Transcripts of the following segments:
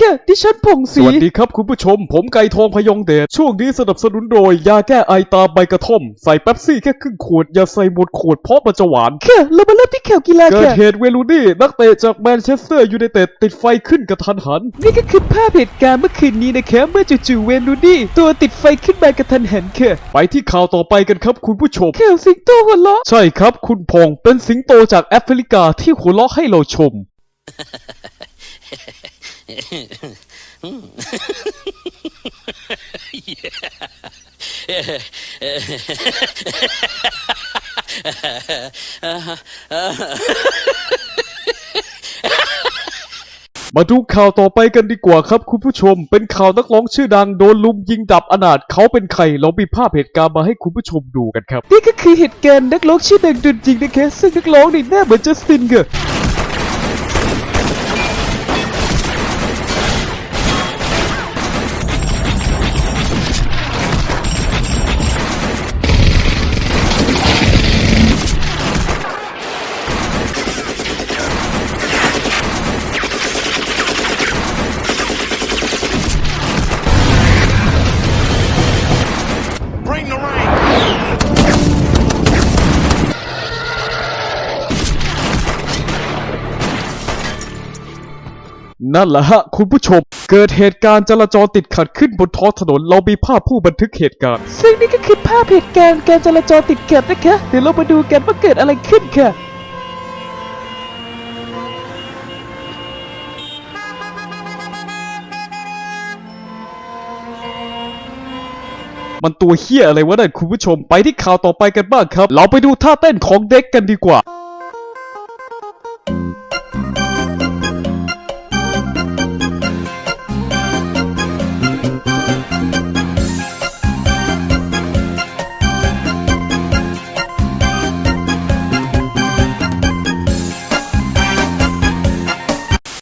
ค่ะ ดิฉันผ่องสศรี วัสดีครับคุณผู้ชม ผมไก่ทองพยองเดชช่วงนี้สนับสนุนโดย ยาแก้ไอตาใบกระท่อม ใส่แป๊บซี่แค่ครึ่งขวด อย่าใส่หมดขวดเพราะมันจะหวาน ค่ะ เรามาเริ่มที่ข่าวกีฬาเกิดค่ะ เหตุเวลูนี่นักเตะจากแมนเชสเตอร์ยูไนเต็ดติดไฟขึ้นกระทันหัน นี่ก็คือภาพเหตุการณ์เมื่อคืนนี้นะคะเมื่อจู่ๆเวนรูดี้ตัวติดไฟขึ้นมากระทันหันค่ะไปที่ข่าวต่อไปกันครับคุณผู้ชม ข่าวสิงโตหัวเราะ ใช่ครับคุณพงษ์เป็นสิงโตจากแอฟริกาที่หัวเราะให้เราชม มาดูข่าวต่อไปกันดีกว่าครับคุณผู้ชม เป็นข่าวนักร้องชื่อดังโดนลุมยิงดับอนาถเขาเป็นใครเรามีภาพเหตุการณ์มาให้คุณผู้ชมดูกันครับ นี่ก็คือเหตุการณ์นักร้องชื่อดังโดนจริงนะคะซึ่งนักร้องนี่หน้าเหมือนจัสตินค่ะ Bring นั่นแหละฮะคุณผู้ชม เกิดเหตุการณ์จราจรติดขัดขึ้นบนท้องถนนเรามีภาพผู้บันทึกเหตุการณ์ ซึ่งนี่ก็คือภาพเหตุการณ์การจราจรติดขัดนะคะ เดี๋ยวเรามาดูกันว่าเกิดอะไรขึ้นค่ะ มันตัวเฮี้ยอะไรวะนั่นคุณผู้ชมไปที่ข่าวต่อไปกันบ้างครับ เราไปดูท่าเต้นของเด็กกันดีกว่า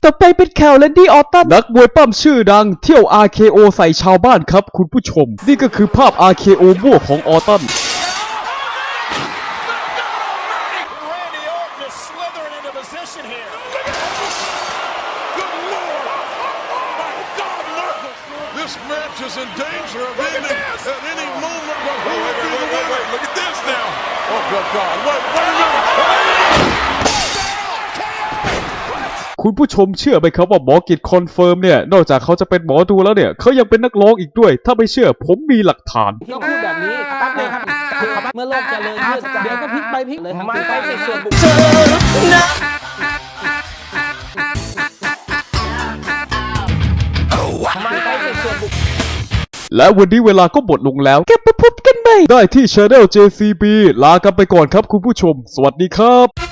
ต่อไปเป็นข่าวแลนดี้ออตตันนักมวยปั้มชื่อดัง เที่ยว RKO ใส่ชาวบ้านครับคุณผู้ชม นี่ก็คือภาพ RKO มั่วของออตัน Randy คุณผู้ชมเชื่อไหมครับว่าหมอกิจคอนเฟิร์มเนี่ย นอกจากเขาจะเป็นหมอดูแล้วเนี่ยเขายังเป็นนักร้องอีกด้วย ถ้าไม่เชื่อผมมีหลักฐานต้องพูดแบบนี้แป๊บนึงครับคือเมื่อโลกเจริญขึ้นเดี๋ยวก็พลิกไปพลิกเลยทางไปสิส่วนบุคคลมันไปสิส่วนบุคคลและวันนี้เวลาก็หมดลงแล้วกลับมาพบกันใหม่ได้ที่ Channel JCB ลากันไปก่อนครับคุณผู้ชม สวัสดีครับ